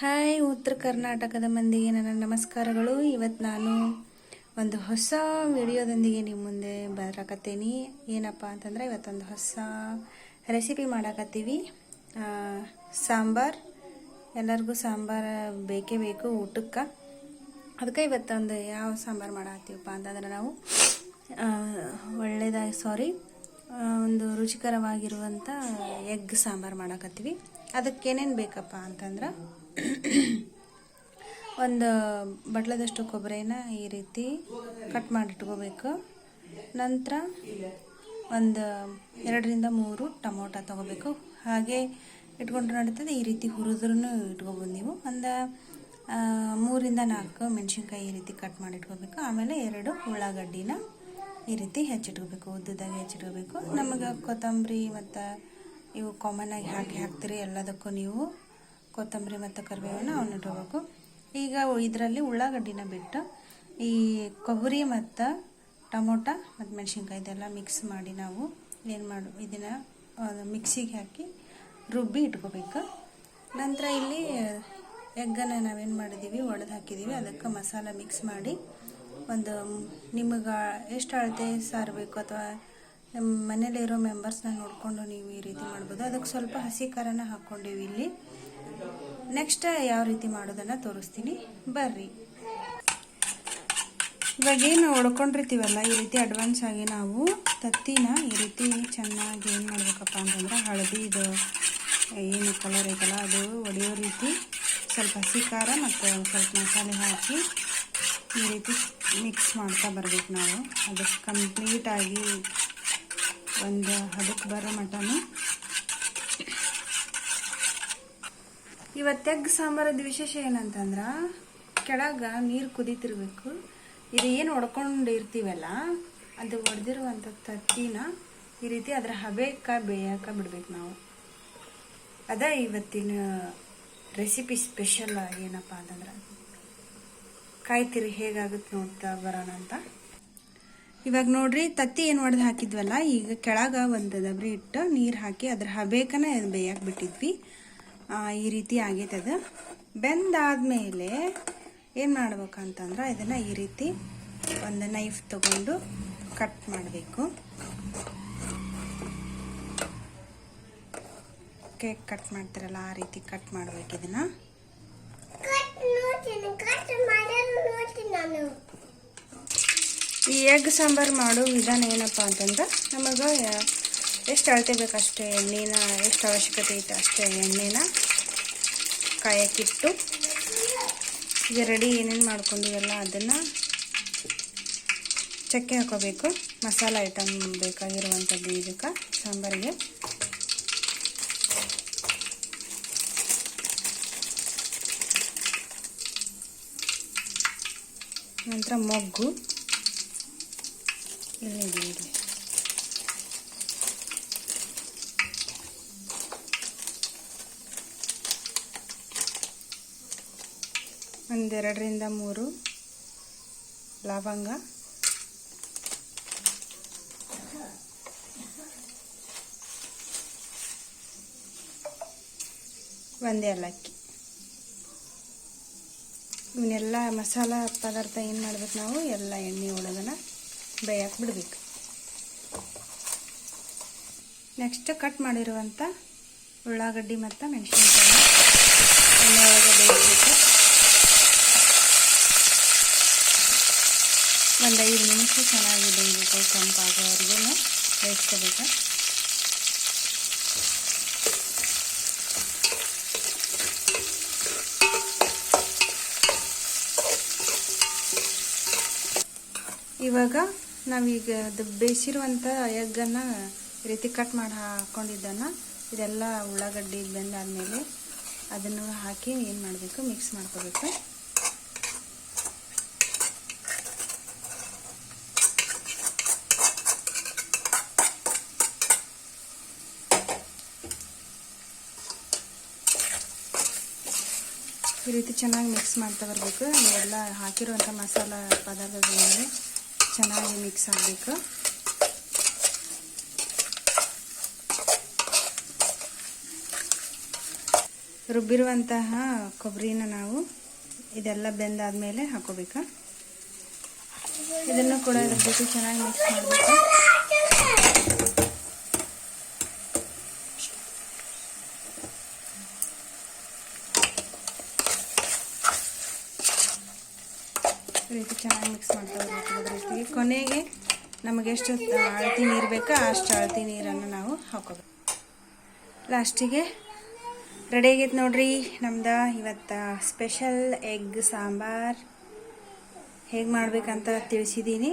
Hi, ಉತ್ತರ ಕರ್ನಾಟಕದ ಮಂದಿಗೆ ನನ್ನ ನಮಸ್ಕಾರಗಳು. ಇವತ್ತು ನಾನು ಒಂದು ಹೊಸ ವಿಡಿಯೋದೊಂದಿಗೆ ನಿಮ್ಮ ಮುಂದೆ ಬರಕತ್ತೀನಿ. ಏನಪ್ಪ ಅಂತಂದ್ರೆ, ಇವತ್ತೊಂದು ಹೊಸ ರೆಸಿಪಿ ಮಾಡಕತ್ತೀವಿ. ಸಾಂಬಾರ್. ಎಲ್ಲರಿಗೂ ಸಾಂಬಾರು ಬೇಕೇ ಬೇಕು, ಊಟಕ್ಕೆ. ಅದಕ್ಕೆ ಇವತ್ತೊಂದು ಯಾವ ಸಾಂಬಾರು ಮಾಡತ್ತೀವಪ್ಪ ಅಂತಂದ್ರೆ, ನಾವು ಒಳ್ಳೆಯದಾಗಿ ಸಾರಿ ಒಂದು ರುಚಿಕರವಾಗಿರುವಂಥ ಎಗ್ ಸಾಂಬಾರು ಮಾಡಕತ್ತೀವಿ. ಅದಕ್ಕೇನೇನು ಬೇಕಪ್ಪ ಅಂತಂದ್ರೆ ಒಂದು ಬಟ್ಲದಷ್ಟು ಕೊಬ್ಬರಿನ ಈ ರೀತಿ ಕಟ್ ಮಾಡಿಟ್ಕೋಬೇಕು ನಂತರ ಒಂದು ಎರಡರಿಂದ ಮೂರು ಟೊಮೊಟೊ ತೊಗೋಬೇಕು. ಹಾಗೆ ಇಟ್ಕೊಂಡ್ರೆ ನಡೀತದೆ, ಈ ರೀತಿ ಹುರಿದ್ರೂ ಇಟ್ಕೊಬೋದು ನೀವು. ಒಂದು ಮೂರಿಂದ ನಾಲ್ಕು ಮೆಣಸಿನ್ಕಾಯಿ ಈ ರೀತಿ ಕಟ್ ಮಾಡಿ ಇಟ್ಕೋಬೇಕು. ಆಮೇಲೆ ಎರಡು ಉಳ್ಳಾಗಡ್ಡಿನ ಈ ರೀತಿ ಹೆಚ್ಚಿಟ್ಕೋಬೇಕು. ಉದ್ದದಾಗಿ ಹೆಚ್ಚಿಟ್ಕೋಬೇಕು. ನಮಗೆ ಕೊತ್ತಂಬರಿ ಮತ್ತು ಇವು ಕಾಮನ್ ಆಗಿ ಹಾಕಿ ಹಾಕ್ತೀರಿ, ಎಲ್ಲದಕ್ಕೂ ನೀವು ಕೊತ್ತಂಬರಿ ಮತ್ತು ಕರಿಬೇವನ್ನ ಇಟ್ಕೋಬೇಕು ಈಗ ಇದರಲ್ಲಿ ಉಳ್ಳಾಗಡ್ಡಿನ ಬಿಟ್ಟು ಈ ಕೊಬ್ಬರಿ ಮತ್ತು ಟೊಮೊಟೊ ಮತ್ತು ಮೆಣಸಿನ್ಕಾಯಿ ಇದೆಲ್ಲ ಮಿಕ್ಸ್ ಮಾಡಿ ನಾವು ಏನು ಮಾಡು, ಇದನ್ನು ಮಿಕ್ಸಿಗೆ ಹಾಕಿ ರುಬ್ಬಿ ಇಟ್ಕೋಬೇಕು. ನಂತರ ಇಲ್ಲಿ ಎಗ್ಗನ್ನು ನಾವೇನು ಮಾಡಿದ್ದೀವಿ, ಒಡೆದು ಹಾಕಿದ್ದೀವಿ. ಅದಕ್ಕೆ ಮಸಾಲ ಮಿಕ್ಸ್ ಮಾಡಿ ಒಂದು ನಿಮಗೆ ಎಷ್ಟು ಅಳತೆ ಸಾರು ಬೇಕು ಅಥವಾ ನಿಮ್ಮ ಮನೇಲಿರೋ ಮೆಂಬರ್ಸ್ನ ನೋಡಿಕೊಂಡು ನೀವು ಈ ರೀತಿ ಮಾಡ್ಬೋದು. ಅದಕ್ಕೆ ಸ್ವಲ್ಪ ಹಸಿ ಖಾರನ ಹಾಕ್ಕೊಂಡೀವಿ ಇಲ್ಲಿ. ನೆಕ್ಸ್ಟ್ ಯಾವ ರೀತಿ ಮಾಡೋದನ್ನು ತೋರಿಸ್ತೀನಿ. ಬರ್ರಿ. ಇವಾಗ ಏನು ಹೊಡ್ಕೊಂಡಿರ್ತೀವಲ್ಲ ಈ ರೀತಿ ಅಡ್ವಾನ್ಸ್ ಆಗಿ ನಾವು ತತ್ತಿನ ಈ ರೀತಿ ಚೆನ್ನಾಗಿ ಏನು ಮಾಡಬೇಕಪ್ಪ ಅಂತಂದ್ರೆ ಹಳದಿ ಇದು, ಏನು ಕಲರ್ ಐತಲ್ಲ, ಅದು ಒಡೆಯೋ ರೀತಿ ಸ್ವಲ್ಪ ಹಸಿ ಖಾರ ಮತ್ತು ಸ್ವಲ್ಪ ಮಸಾಲೆ ಹಾಕಿ ಈ ರೀತಿ ಮಿಕ್ಸ್ ಮಾಡ್ತಾ ಬರ್ಬೇಕು ನಾವು. ಅದಕ್ಕೆ ಕಂಪ್ಲೀಟಾಗಿ ಒಂದು ಹದಕ್ಕೆ ಬರೋ ಮಟನು ಇವತ್ತೆಗ್ ಸಾಂಬಾರದ ವಿಶೇಷ ಏನಂತಂದ್ರೆ, ಕೆಳಗ ನೀರು ಕುದೀತಿರ್ಬೇಕು. ಇದು ಏನು ಹೊಡ್ಕೊಂಡಿರ್ತೀವಲ್ಲ ಅದು ಒಡೆದಿರುವಂಥ ತತ್ತಿನ ಈ ರೀತಿ ಅದರ ಹಬೇಕ ಬೇಯಕ ಬಿಡ್ಬೇಕು ನಾವು. ಅದ ಇವತ್ತಿನ ರೆಸಿಪಿ ಸ್ಪೆಷಲ್ ಏನಪ್ಪ ಅಂತಂದ್ರೆ, ಕಾಯ್ತಿರಿ ಹೇಗಾಗುತ್ತೆ ನೋಡ್ತಾ ಬರೋಣ ಅಂತ. ಇವಾಗ ನೋಡ್ರಿ, ತತ್ತಿ ಏನು ಹೊಡೆದು ಹಾಕಿದ್ವಲ್ಲ, ಈಗ ಕೆಳಗ ಒಂದು ದಬ್ರಿ ಇಟ್ಟು ನೀರು ಹಾಕಿ ಅದ್ರ ಹಬೇಕನ ಬೇಯಕ್ಕೆ ಬಿಟ್ಟಿದ್ವಿ. ಈ ರೀತಿ ಆಗೈತೆ ಅದು. ಬೆಂದಾದ್ಮೇಲೆ ಏನು ಮಾಡ್ಬೇಕಂತಂದ್ರೆ ಇದನ್ನು ಈ ರೀತಿ ಒಂದು ನೈಫ್ ತಗೊಂಡು ಕಟ್ ಮಾಡಬೇಕು. ಕೇಕ್ ಕಟ್ ಮಾಡ್ತಾರಲ್ಲ, ಆ ರೀತಿ ಕಟ್ ಮಾಡ್ಬೇಕು ಇದನ್ನ. ಈ ಎಗ್ ಸಾಂಬಾರು ಮಾಡೋ ವಿಧಾನ ಏನಪ್ಪ ಅಂತಂದ್ರೆ, ನಮಗೆ ಎಷ್ಟು ಅಳತೆ ಬೇಕು ಅಷ್ಟೇ ಎಣ್ಣೆನ, ಎಷ್ಟು ಅವಶ್ಯಕತೆ ಐತೆ ಅಷ್ಟೇ ಎಣ್ಣೆನ ಕಾಯಕ್ಕಿಟ್ಟು ಈಗ ರೆಡಿ ಏನೇನು ಮಾಡ್ಕೊಂಡಿವಲ್ಲ ಅದನ್ನು ಚಕ್ಕೆ ಹಾಕೋಬೇಕು. ಮಸಾಲ ಐಟಮ್ ಬೇಕಾಗಿರುವಂಥದ್ದು ಇದಕ್ಕೆ, ಸಾಂಬಾರಿಗೆ. ನಂತರ ಮೊಗ್ಗು. ಇಲ್ಲಿ ಒಂದೆರಡರಿಂದ ಮೂರು. ಲವಂಗ. ಒಂದೇ ಏಲಕ್ಕಿ ಇವನ್ನೆಲ್ಲ ಮಸಾಲ ಪದಾರ್ಥ ಏನು ಮಾಡ್ಬೇಕು ನಾವು? ಎಲ್ಲ ಎಣ್ಣೆ ಒಳಗನ ಬೇಯಕ್ಕೆ ಬಿಡಬೇಕು. ನೆಕ್ಸ್ಟ್ ಕಟ್ ಮಾಡಿರುವಂಥ ಉಳ್ಳಾಗಡ್ಡಿ ಮತ್ತು ಮೆಣಸಿನ್ಕಾಯಿ ಎಣ್ಣೆ ಒಳಗೆ ಬೇಯಿಸ್ಬೇಕು. ಒಂದು ಐದು ನಿಮಿಷ ಚೆನ್ನಾಗಿ ಬೇಯಬೇಕು ಕೆಂಪಾಗೋವರೆಗೂ ಬೇಯಿಸ್ಕೋಬೇಕು. ಇವಾಗ ನಾವೀಗ ಅದು ಬೇಯಿಸಿರುವಂಥ ಎಗ್ಗನ್ನು ರೀತಿ ಕಟ್ ಮಾಡಿ ಹಾಕ್ಕೊಂಡಿದ್ದನ್ನು ಇದೆಲ್ಲ ಉಳ್ಳಾಗಡ್ಡಿ ಬೆಂದಾದ್ಮೇಲೆ ಅದನ್ನು ಹಾಕಿ ಏನು ಮಾಡಬೇಕು? ಮಿಕ್ಸ್ ಮಾಡ್ಕೋಬೇಕು. ಈ ರೀತಿ ಚೆನ್ನಾಗಿ ಮಿಕ್ಸ್ ಮಾಡ್ತಾ ಬರಬೇಕು. ಎಲ್ಲ ಹಾಕಿರುವಂಥ ಮಸಾಲ ಪದಾರ್ಥದ ಮೇಲೆ ಚೆನ್ನಾಗಿ ಮಿಕ್ಸ್ ಆಗಬೇಕು. ರುಬ್ಬಿರುವಂತಹ ಕೊಬ್ಬರಿನ ನಾವು ಇದೆಲ್ಲ ಬೆಂದಾದ್ಮೇಲೆ ಹಾಕೋಬೇಕು. ಇದನ್ನು ಕೂಡ ಇದ್ರ ಜೊತೆ ಚೆನ್ನಾಗಿ ಮಿಕ್ಸ್ ಮಾಡಬೇಕು. ರೀತಿ ಚೆನ್ನಾಗಿ ಮಿಕ್ಸ್ ಮಾಡ್ತಾ ಹೋಗ್ಬೇಕು ಕೊನೆಗೆ ನಮಗೆ ಎಷ್ಟು ಅಳತಿ ನೀರು ಬೇಕೋ ಅಷ್ಟು ಅಳತಿ ನೀರನ್ನು ನಾವು ಹಾಕೋಬೇಕು. ಲಾಸ್ಟಿಗೆ ರೆಡಿ ಆಗೈತೆ ನೋಡ್ರಿ ನಮ್ದು ಇವತ್ತು ಸ್ಪೆಷಲ್ ಎಗ್ ಸಾಂಬಾರ್. ಹೇಗೆ ಮಾಡಬೇಕಂತ ತಿಳಿಸಿದ್ದೀನಿ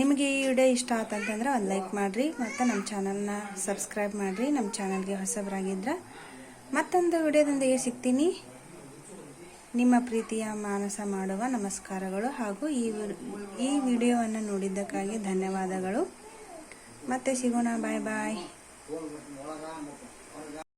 ನಿಮಗೆ ಈ ವಿಡಿಯೋ ಇಷ್ಟ ಆತಂತಂದ್ರೆ ಒಂದು ಲೈಕ್ ಮಾಡಿರಿ, ಮತ್ತು ನಮ್ಮ ಚಾನಲ್ನ ಸಬ್ಸ್ಕ್ರೈಬ್ ಮಾಡಿರಿ. ನಮ್ಮ ಚಾನಲ್ಗೆ ಹೊಸಬರಾಗಿದ್ರೆ ಮತ್ತೊಂದು ವಿಡಿಯೋದೊಂದಿಗೆ ಸಿಗ್ತೀನಿ. ನಿಮ್ಮ ಪ್ರೀತಿಯ ಮಾನಸ ಮಾಡುವ ನಮಸ್ಕಾರಗಳು ಹಾಗೂ ಈ ಈ ವಿಡಿಯೋವನ್ನು ನೋಡಿದ್ದಕ್ಕಾಗಿ ಧನ್ಯವಾದಗಳು. ಮತ್ತೆ ಸಿಗೋಣ ಬಾಯ್ ಬಾಯ್